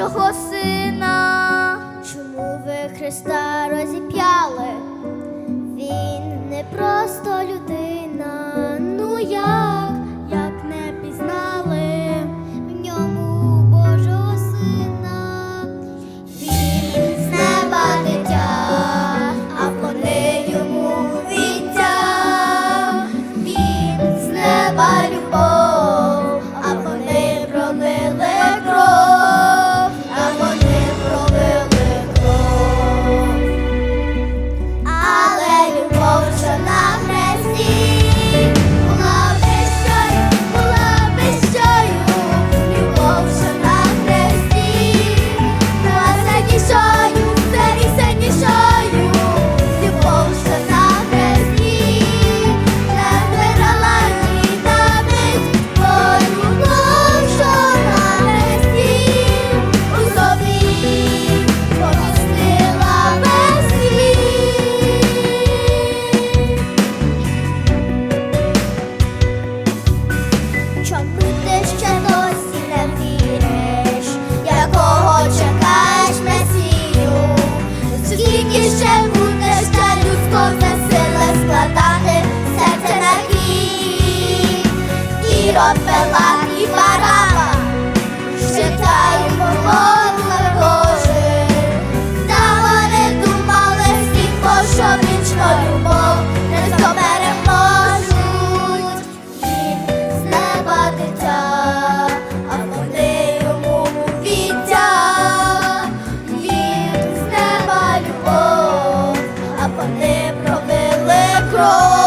Божого сина, чому ви Христа розіп'яли? Чопела і бараба, читаємо молодне Боже, та не думали всіх, що вічно любов не переможуть і з неба дитя, а вони йому віття, він з неба любов, а вони пробили кров.